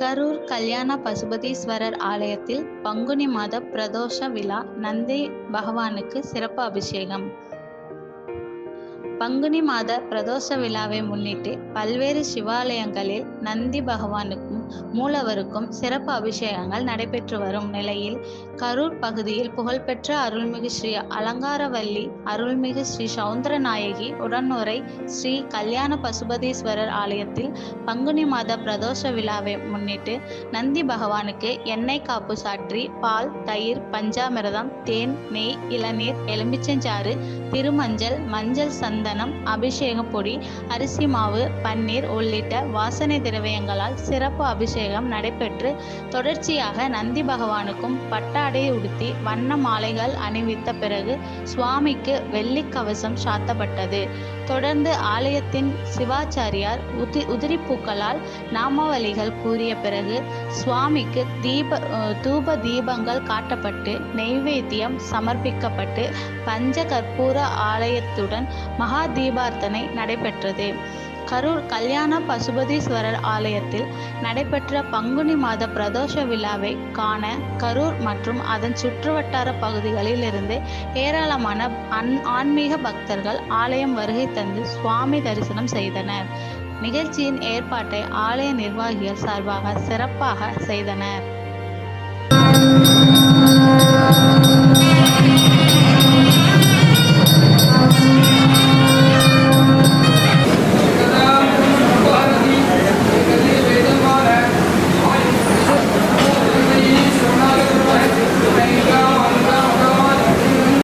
கரூர் கல்யாண பசுபதீஸ்வரர் ஆலயத்தில் பங்குனி மாத பிரதோஷ விழா நந்தி பகவானுக்கு சிறப்பு அபிஷேகம். பங்குனி மாத பிரதோஷ விழாவை முன்னிட்டு பல்வேறு சிவாலயங்களில் நந்தி பகவானுக்கும் மூலவருக்கும் சிறப்பு அபிஷேகங்கள் நடைபெற்று வரும் நிலையில் கரூர் பகுதியில் புகழ்பெற்ற அருள்மிகு ஸ்ரீ அலங்காரவல்லி அருள்மிகு ஸ்ரீ சவுந்தரநாயகி உடனுரை ஸ்ரீ கல்யாண பசுபதீஸ்வரர் ஆலயத்தில் பங்குனி மாத பிரதோஷ விழாவை முன்னிட்டு நந்தி பகவானுக்கு எண்ணெய் காப்பு சாற்றி பால் தயிர் பஞ்சாமிரதம் தேன் நெய் இளநீர் எலுமிச்சஞ்சாறு திருமஞ்சள் மஞ்சள் சந்தனம் அபிஷேக பொடி அரிசி மாவு பன்னீர் உள்ளிட்ட வாசனை திரவியங்களால் சிறப்பு அபிஷேகம் நடைபெற்று தொடர்ச்சியாக நந்தி பகவானுக்கும் பட்டாடை உடுத்தி வண்ண மாலைகள் அணிவித்த பிறகு சுவாமிக்கு வெள்ளி கவசம் சாத்தப்பட்டது. தொடர்ந்து ஆலயத்தின் சிவாச்சாரியார் உதி உதிரிப்பூக்களால் நாமாவளிகள் கூறிய பிறகு சுவாமிக்கு தீப தூப தீபங்கள் காட்டப்பட்டு நெய்வேத்தியம் சமர்ப்பிக்கப்பட்டு பஞ்ச கற்பூர ஆலயத்துடன் மகா தீபார்த்தனை நடைபெற்றது. கரூர் கல்யாண பசுபதீஸ்வரர் ஆலயத்தில் நடைபெற்ற பங்குனி மாத பிரதோஷ விழாவை காண கரூர் மற்றும் அதன் சுற்றுவட்டார பகுதிகளில் இருந்து ஏராளமான அன் ஆன்மீக பக்தர்கள் ஆலயம் வருகை தந்து சுவாமி தரிசனம் செய்தனர். நிகழ்ச்சியின் ஏற்பாட்டை ஆலய நிர்வாகிகள் சார்பாக சிறப்பாக செய்தனர்.